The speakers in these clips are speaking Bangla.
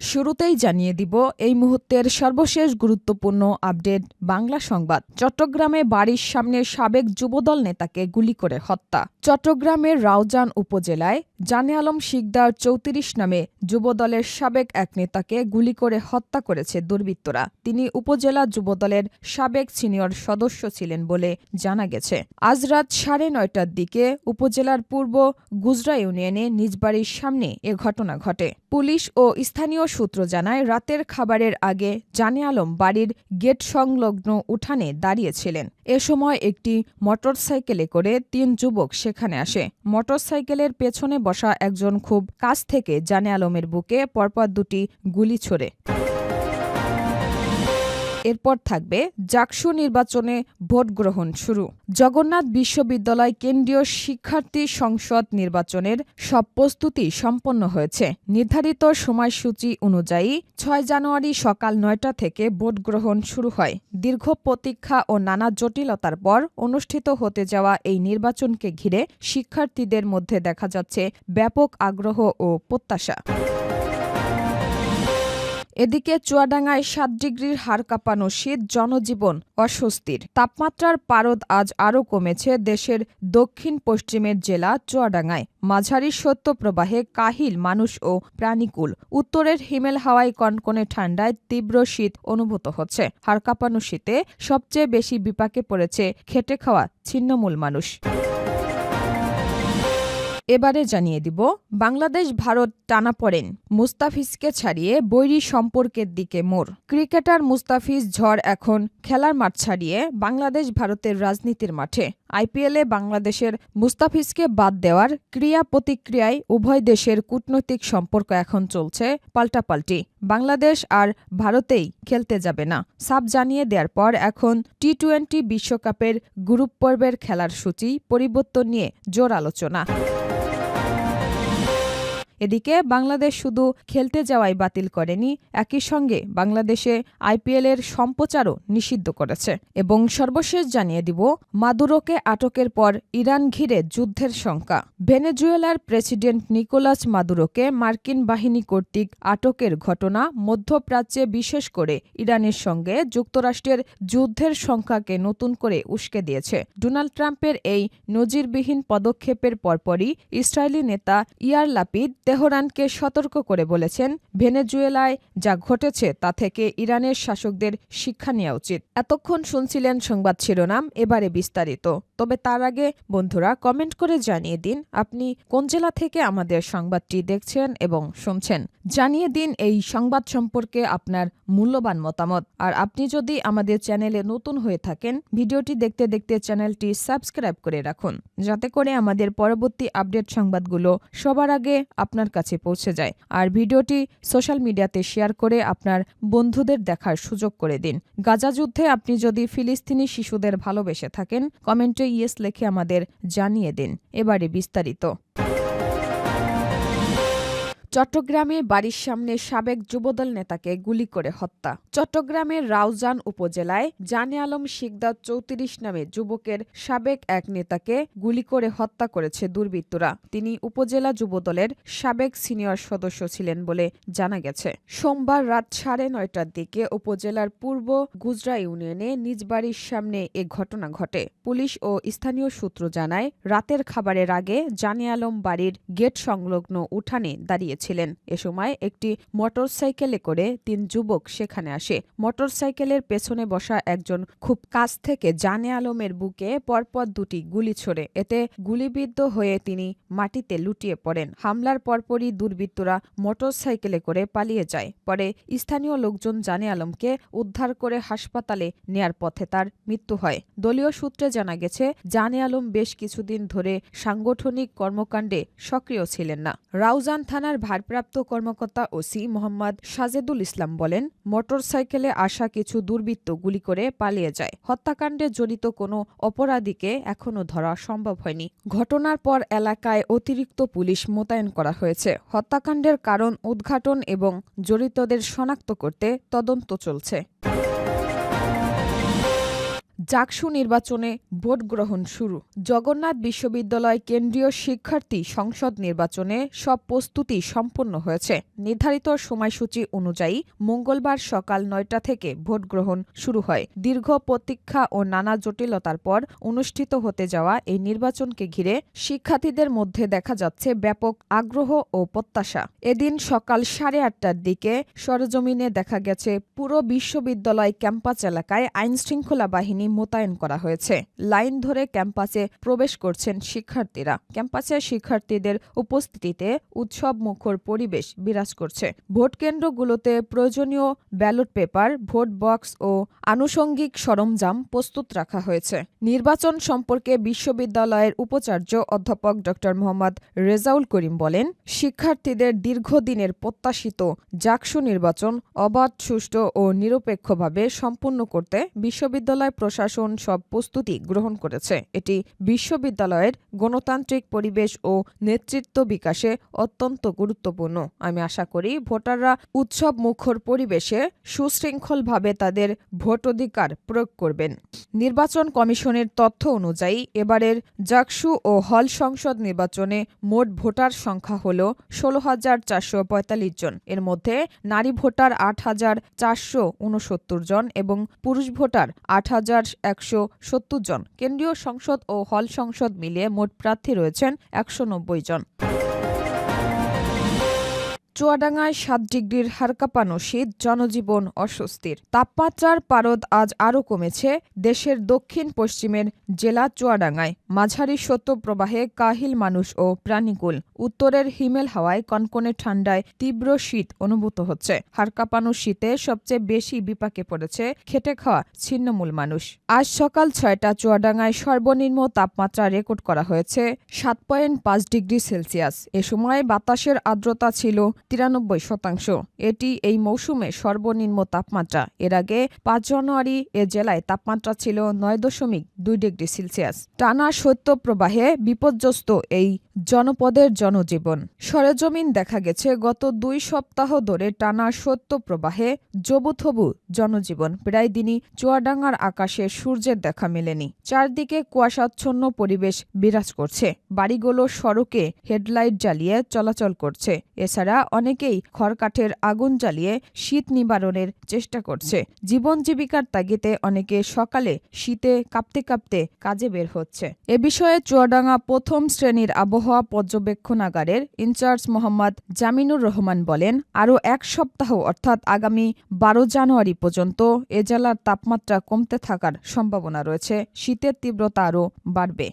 শুরুতেই জানিয়ে দিব, এই মুহূর্তের সর্বশেষ গুরুত্বপূর্ণ আপডেট বাংলা সংবাদ। চট্টগ্রামে বাড়ির সামনে সাবেক যুবদল নেতাকে গুলি করে হত্যা। চট্টগ্রামের রাউজান উপজেলায় জানে আলম শিকদার চৌত্রিশ নামে যুবদলের সাবেক এক নেতাকে গুলি করে হত্যা করেছে দুর্বৃত্তরা। তিনি উপজেলা যুবদলের সাবেক সিনিয়র সদস্য ছিলেন বলে জানা গেছে। আজ রাত সাড়ে নয়টার দিকে উপজেলার পূর্ব গুজরা ইউনিয়নে নিজ বাড়ির সামনে এ ঘটনা ঘটে। পুলিশ ও স্থানীয় সূত্র জানায়, রাতের খাবারের আগে জানে আলম বাড়ির গেট সংলগ্ন উঠানে দাঁড়িয়েছিলেন। এ সময় একটি মোটরসাইকেলে করে তিন যুবক সেখানে আসে। মোটরসাইকেলের পেছনে বসা একজন খুব কাছ থেকে জানে আলমের বুকে পরপর দুটি গুলি ছোড়ে। এরপর থাকবে জাকসু নির্বাচনে ভোট গ্রহণ শুরু। জগন্নাথ বিশ্ববিদ্যালয় কেন্দ্রীয় শিক্ষার্থী সংসদ নির্বাচনের সব প্রস্তুতি সম্পন্ন হয়েছে। নির্ধারিত সময়সূচি অনুযায়ী ছয় জানুয়ারি সকাল নয়টা থেকে ভোট গ্রহণ শুরু হয়। দীর্ঘ প্রতীক্ষা ও নানা জটিলতার পর অনুষ্ঠিত হতে যাওয়া এই নির্বাচনকে ঘিরে শিক্ষার্থীদের মধ্যে দেখা যাচ্ছে ব্যাপক আগ্রহ ও প্রত্যাশা। এদিকে চুয়াডাঙ্গায় সাত ডিগ্রির হার কাঁপানো শীত জনজীবন অস্বস্তির। তাপমাত্রার পারদ আজ আরও কমেছে দেশের দক্ষিণ পশ্চিমের জেলা চুয়াডাঙ্গায়। মাঝারি শৈত্যপ্রবাহে কাহিল মানুষ ও প্রাণীকুল। উত্তরের হিমেল হাওয়ায় কনকনে ঠান্ডায় তীব্র শীত অনুভূত হচ্ছে। হাড় কাঁপানো শীতে সবচেয়ে বেশি বিপাকে পড়েছে খেটে খাওয়া ছিন্নমূল মানুষ। এবারে জানিয়ে দিব, বাংলাদেশ, ভারত টানা পড়েন মুস্তাফিজকে ছাড়িয়ে বৈরী সম্পর্কের দিকে মোড়। ক্রিকেটার মুস্তাফিজ ঝড় এখন খেলার মাঠ ছাড়িয়ে বাংলাদেশ, ভারতের রাজনীতির মাঠে। আইপিএলে বাংলাদেশের মুস্তাফিজকে বাদ দেওয়ার ক্রিয়া প্রতিক্রিয়ায় উভয় দেশের কূটনৈতিক সম্পর্ক এখন চলছে পাল্টাপাল্টি। বাংলাদেশ আর ভারতেই খেলতে যাবে না সাব জানিয়ে দেওয়ার পর এখন টি টোয়েন্টি বিশ্বকাপের গ্রুপ পর্বের খেলার সূচি পরিবর্তন নিয়ে জোর আলোচনা। এদিকে বাংলাদেশ শুধু খেলতে যাওয়াই বাতিল করেনি, একই সঙ্গে বাংলাদেশে আইপিএলের সম্প্রচারও নিষিদ্ধ করেছে। এবং সর্বশেষ জানিয়ে দিব, মাদুরোকে আটকের পর ইরান ঘিরে যুদ্ধের শঙ্কা। ভেনেজুয়েলার প্রেসিডেন্ট নিকোলাস মাদুরোকে মার্কিন বাহিনী কর্তৃক আটকের ঘটনা মধ্যপ্রাচ্যে বিশেষ করে ইরানের সঙ্গে যুক্তরাষ্ট্রের যুদ্ধের সংখ্যাকে নতুন করে উস্কে দিয়েছে। ডোনাল্ড ট্রাম্পের এই নজিরবিহীন পদক্ষেপের পরপরই ইসরায়েলি নেতা ইয়ার লাপিদ তেহরানকে সতর্ক করে বলেছেন, ভেনেজুয়েলায় যা ঘটেছে তা থেকে ইরানের শাসকদের শিক্ষা নেওয়া উচিত। এতক্ষণ শুনছিলেন সংবাদ শিরোনাম, এবারে বিস্তারিত। তবে তার আগে বন্ধুরা, কমেন্ট করে জানিয়ে দিন, আপনি কোন জেলা থেকে আমাদের সংবাদটি দেখছেন এবং শুনছেন। জানিয়ে দিন এই সংবাদ সম্পর্কে আপনার মূল্যবান মতামত। আর আপনি যদি আমাদের চ্যানেলে নতুন হয়ে থাকেন, ভিডিওটি দেখতে দেখতে চ্যানেলটি সাবস্ক্রাইব করে রাখুন। যাতে করে আমাদের পরবর্তী আপডেট সংবাদগুলো সবার আগে আপনার কাছে পৌঁছে যায়। আর ভিডিওটি সোশ্যাল মিডিয়াতে শেয়ার করে আপনার বন্ধুদের দেখার সুযোগ করে দিন। গাজা যুদ্ধে আপনি যদি ফিলিস্তিনি শিশুদের ভালোবেসে থাকেন, কমেন্টে ইয়েস লেখে আমাদের জানিয়ে দিন। এবারে বিস্তারিত। চট্টগ্রামে বাড়ির সামনে সাবেক যুবদল নেতাকে গুলি করে হত্যা। চট্টগ্রামের রাউজান উপজেলায় জানে আলম শিকদার চৌত্রিশ নামে যুবকের সাবেক এক নেতাকে গুলি করে হত্যা করেছে দুর্বৃত্তরা। তিনি উপজেলা যুবদলের সাবেক সিনিয়র সদস্য ছিলেন বলে জানা গেছে। সোমবার রাত সাড়ে নয়টার দিকে উপজেলার পূর্ব গুজরা ইউনিয়নে নিজ বাড়ির সামনে এ ঘটনা ঘটে। পুলিশ ও স্থানীয় সূত্র জানায়, রাতের খাবারের আগে জানে আলম বাড়ির গেট সংলগ্ন উঠানে দাঁড়িয়ে ছিলেন এ সময় একটি মোটরসাইকেলে করে তিন যুবক সেখানে আসে। মোটরসাইকেলের পেছনে বসা একজন খুব কাছ থেকে জানে আলমের বুকে পরপর দুটি গুলি ছোড়ে। এতে গুলিবিদ্ধ হয়ে তিনি মাটিতে লুটিয়ে পড়েন। হামলার পরপরই দুর্বৃত্তরা মোটরসাইকেলে করে পালিয়ে যায়। পরে স্থানীয় লোকজন জানে আলমকে উদ্ধার করে হাসপাতালে নেয়ার পথে তার মৃত্যু হয়। দলীয় সূত্রে জানা গেছে, জানে আলম বেশ কিছুদিন ধরে সাংগঠনিক কর্মকাণ্ডে সক্রিয় ছিলেন না। রাউজান থানার ভারপ্রাপ্ত কর্মকর্তা ওসি মোহাম্মদ সাজেদুল ইসলাম বলেন, মোটরসাইকেলে আসা কিছু দুর্বৃত্ত গুলি করে পালিয়ে যায়। হত্যাকাণ্ডে জড়িত কোনো অপরাধীকে এখনও ধরা সম্ভব হয়নি। ঘটনার পর এলাকায় অতিরিক্ত পুলিশ মোতায়েন করা হয়েছে। হত্যাকাণ্ডের কারণ উদ্ঘাটন এবং জড়িতদের শনাক্ত করতে তদন্ত চলছে। জাকসু নির্বাচনে ভোট গ্রহণ শুরু। জগন্নাথ বিশ্ববিদ্যালয় কেন্দ্রীয় শিক্ষার্থী সংসদ নির্বাচনে সব প্রস্তুতি সম্পন্ন হয়েছে। নির্ধারিত সময়সূচি অনুযায়ী মঙ্গলবার সকাল নয়টা থেকে ভোট গ্রহণ শুরু হয়। দীর্ঘ প্রতীক্ষা ও নানা জটিলতার পর অনুষ্ঠিত হতে যাওয়া এই নির্বাচনকে ঘিরে শিক্ষার্থীদের মধ্যে দেখা যাচ্ছে ব্যাপক আগ্রহ ও প্রত্যাশা। এদিন সকাল সাড়ে আটটার দিকে সরজমিনে দেখা গেছে, পুরো বিশ্ববিদ্যালয় ক্যাম্পাস এলাকায় আইনশৃঙ্খলা বাহিনী মোতায়েন করা হয়েছে। লাইন ধরে ক্যাম্পাসে প্রবেশ করছেন শিক্ষার্থীরা। ক্যাম্পাসে শিক্ষার্থীদের উপস্থিতিতে উৎসব মুখর পরিবেশ বিরাজ করছে। ভোট কেন্দ্রগুলোতে প্রয়োজনীয় ব্যালট পেপার, ভোট বক্স ও আনুষঙ্গিক সরঞ্জাম প্রস্তুত রাখা হয়েছে। নির্বাচন সম্পর্কে বিশ্ববিদ্যালয়ের উপাচার্য অধ্যাপক ড. মোহাম্মদ রেজাউল করিম বলেন, শিক্ষার্থীদের দীর্ঘদিনের প্রত্যাশিত জাকসু নির্বাচন অবাধ, সুষ্ঠু ও নিরপেক্ষভাবে সম্পূর্ণ করতে বিশ্ববিদ্যালয় প্রশাসন সব প্রস্তুতি গ্রহণ করেছে। এটি বিশ্ববিদ্যালয়ের গণতান্ত্রিক পরিবেশ ও নেতৃত্ব বিকাশে অত্যন্ত গুরুত্বপূর্ণ। আমি আশা করি ভোটাররা উৎসব মুখর পরিবেশে সুশৃঙ্খলভাবে তাদের ভোটাধিকার প্রয়োগ করবেন। নির্বাচন কমিশনের তথ্য অনুযায়ী এবারের জাকসু ও হল সংসদ নির্বাচনে মোট ভোটার সংখ্যা হল ষোলো হাজার চারশো পঁয়তাল্লিশ জন। এর মধ্যে নারী ভোটার আট হাজার চারশো উনসত্তর জন এবং পুরুষ ভোটার আট হাজার একশো সত্তর জন। কেন্দ্রীয় সংসদ ও হল সংসদ মিলিয়ে মোট প্রার্থী রয়েছেন একশো নব্বই জন। চুয়াডাঙ্গায় সাত ডিগ্রির হারকাপানো শীত জনজীবন অস্বস্তির। তাপমাত্রার পারদ আজ আরও কমেছে দেশের দক্ষিণ পশ্চিমের জেলা চুয়াডাঙ্গায়। মাঝারি শৈত্যপ্রবাহে কাহিল মানুষ ও প্রাণীকুল। উত্তরের হিমেল হাওয়ায় কনকনে ঠান্ডায় তীব্র শীত অনুভূত হচ্ছে। হারকাপানো শীতে সবচেয়ে বেশি বিপাকে পড়েছে খেটে খাওয়া ছিন্নমূল মানুষ। আজ সকাল ছয়টা চুয়াডাঙ্গায় সর্বনিম্ন তাপমাত্রা রেকর্ড করা হয়েছে সাত পয়েন্ট পাঁচ ডিগ্রি সেলসিয়াস। এ সময় বাতাসের আর্দ্রতা ছিল তিরানব্বই শতাংশ। এটি এই মৌসুমে সর্বনিম্ন তাপমাত্রা। এর আগে পাঁচ জানুয়ারি এ জেলায় তাপমাত্রা ছিল নয় দশমিক দুই ডিগ্রি সেলসিয়াস। টানা শৈত্যপ্রবাহে বিপর্যস্ত এই জনপদের জনজীবন। সরেজমিন দেখা গেছে, গত দুই সপ্তাহ ধরে টানা শৈত্যপ্রবাহে জবুথবু জনজীবন। প্রায় দিনই চুয়াডাঙ্গার আকাশে সূর্যের দেখা মেলেনি। চারদিকে কুয়াশাচ্ছন্ন পরিবেশ বিরাজ করছে। বাড়িগুলো সড়কে হেডলাইট জ্বালিয়ে চলাচল করছে। এছাড়া অনেকেই খড়কাঠের আগুন জ্বালিয়ে শীত নিবারণের চেষ্টা করছে। জীবন জীবিকার তাগিতে অনেকে সকালে শীতে কাঁপতে কাঁপতে কাজে বের হচ্ছে। এ বিষয়ে চুয়াডাঙ্গা প্রথম শ্রেণির আবহাওয়া পর্যবেক্ষণাগারের ইনচার্জ মোহাম্মদ জামিনুর রহমান বলেন, আরও এক সপ্তাহ অর্থাৎ আগামী বারো জানুয়ারি পর্যন্ত এ জেলার তাপমাত্রা কমতে থাকার সম্ভাবনা রয়েছে। শীতের তীব্রতা আরও বাড়বে।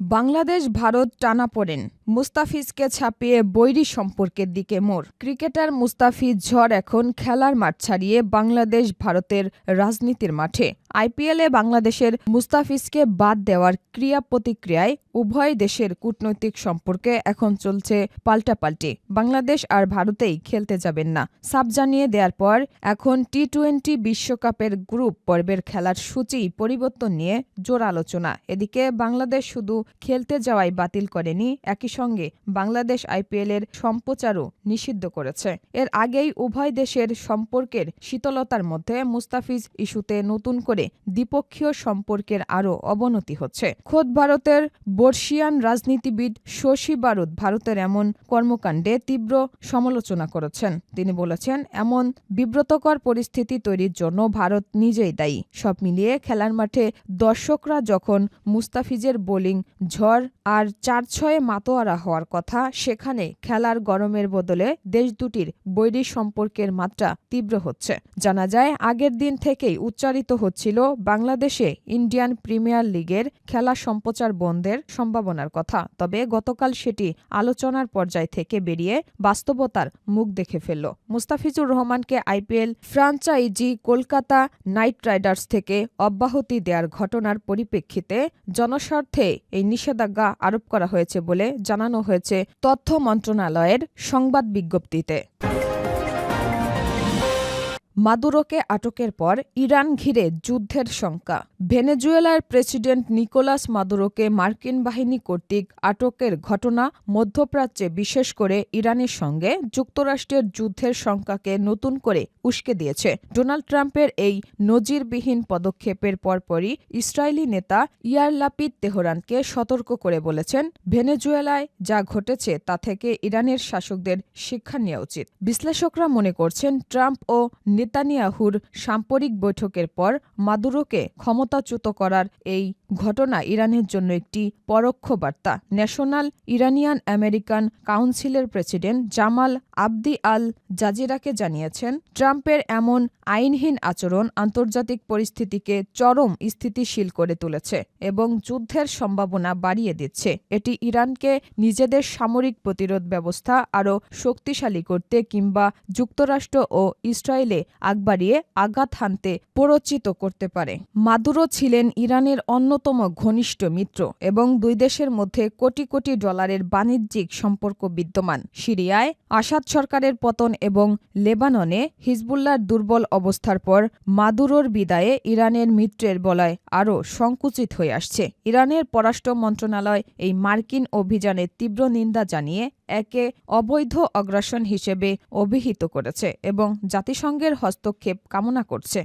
বাংলাদেশ, ভারত টানাপোড়েন মুস্তাফিজকে ছাপিয়ে বৈরি সম্পর্কের দিকে মোড়। ক্রিকেটার মুস্তাফিজ ঝড় এখন খেলার মাঠ ছাড়িয়ে বাংলাদেশ, ভারতের রাজনীতির মাঠে। আইপিএলে বাংলাদেশের মুস্তাফিজকে বাদ দেওয়ার ক্রিয়া প্রতিক্রিয়ায় উভয় দেশের কূটনৈতিক সম্পর্কে এখন চলছে পাল্টাপাল্টি। বাংলাদেশ আর ভারতেই খেলতে যাবেন না। সাব জানিয়ে দেওয়ার পর এখন টি টোয়েন্টি বিশ্বকাপের গ্রুপ পর্বের খেলার সূচি পরিবর্তন নিয়ে জোর আলোচনা। এদিকে বাংলাদেশ শুধু খেলতে যাওয়াই বাতিল করেনি, একই সঙ্গে বাংলাদেশ আইপিএলের সম্প্রচারও নিষিদ্ধ করেছে। এর আগেই উভয় দেশের সম্পর্কের শীতলতার মধ্যে মুস্তাফিজ ইস্যুতে নতুন করে দ্বিপক্ষীয় সম্পর্কের আরও অবনতি হচ্ছে। খোদ ভারতের বর্ষিয়ান রাজনীতিবিদ শশী বারুদ ভারতের এমন কর্মকাণ্ডে তীব্র সমালোচনা করেছেন। তিনি বলেছেন, এমন বিব্রতকর পরিস্থিতি তৈরির জন্য ভারত নিজেই দায়ী। সব মিলিয়ে খেলার মাঠে দর্শকরা যখন মুস্তাফিজের বোলিং ঝড় আর চার ছয়ে মাতোয়ারা হওয়ার কথা, সেখানে খেলার গরমের বদলে দেশ দুটির বৈরী সম্পর্কের মাত্রা তীব্র হচ্ছে। জানা যায়, আগের দিন থেকেই উচ্চারিত হচ্ছিল বাংলাদেশে ইন্ডিয়ান প্রিমিয়ার লিগের খেলা সম্প্রচার বন্ধের সম্ভাবনার কথা। তবে গতকাল সেটি আলোচনার পর্যায় থেকে বেরিয়ে বাস্তবতার মুখ দেখে ফেলল। মুস্তাফিজুর রহমানকে IPL franchise Kolkata Knight Riders থেকে অব্যাহতি দেওয়ার ঘটনার পরিপ্রেক্ষিতে জনস্বার্থে এই নিষেধাজ্ঞা আরোপ করা হয়েছে বলে জানানো হয়েছে তথ্য মন্ত্রণালয়ের সংবাদ বিজ্ঞপ্তিতে। মাদুরোকে আটকের পর ইরান ঘিরে যুদ্ধের শঙ্কা। ভেনেজুয়েলার প্রেসিডেন্ট নিকোলাস মাদুরোকে মার্কিন বাহিনী কর্তৃক আটকের ঘটনা মধ্যপ্রাচ্যে বিশেষ করে ইরানের সঙ্গে যুক্তরাষ্ট্রের যুদ্ধের শঙ্কাকে নতুন করে উস্কে দিয়েছে। ডোনাল্ড ট্রাম্পের এই নজিরবিহীন পদক্ষেপের পরপরই ইসরায়েলি নেতা ইয়ার লাপিদ তেহরানকে সতর্ক করে বলেছেন, ভেনেজুয়েলায় যা ঘটেছে তা থেকে ইরানের শাসকদের শিক্ষা নেওয়া উচিত। বিশ্লেষকরা মনে করছেন, ট্রাম্প ও নেতানিয়াহুর সাম্পরিক বৈঠকের পর মাদুরোকে ক্ষমতাচ্যুত করার এই ঘটনা ইরানের জন্য একটি পরোক্ষ বার্তা। ন্যাশনাল ইরানিয়ান আমেরিকান কাউন্সিলের প্রেসিডেন্ট জামাল আবদি আল জাজিরাকে জানিয়েছেন, ট্রাম্পের এমন আইনহীন আচরণ আন্তর্জাতিক পরিস্থিতিকে চরম স্থিতিশীল করে তুলেছে এবং যুদ্ধের সম্ভাবনা বাড়িয়ে দিচ্ছে। এটি ইরানকে নিজেদের সামরিক প্রতিরোধ ব্যবস্থা আরও শক্তিশালী করতে কিংবা যুক্তরাষ্ট্র ও ইসরায়েলে আগবাড়িয়ে আঘাত হানতে প্ররোচিত করতে পারে। মাদুরো ছিলেন ইরানের অন্যতম ঘনিষ্ঠ মিত্র এবং দুই দেশের মধ্যে কোটি কোটি ডলারের বাণিজ্যিক সম্পর্ক বিদ্যমান। সিরিয়ায় আসাদ সরকারের পতন এবং লেবাননে হিজবুল্লার দুর্বল অবস্থার পর মাদুরোর বিদায়ে ইরানের মিত্রের বলয় আরও সংকুচিত হয়ে আসছে। ইরানের পররাষ্ট্র মন্ত্রণালয় এই মার্কিন অভিযানের তীব্র নিন্দা জানিয়ে একে অবৈধ অগ্রাসন হিসেবে অভিহিত করেছে এবং জাতিসংঘের হস্তক্ষেপ কামনা করছে।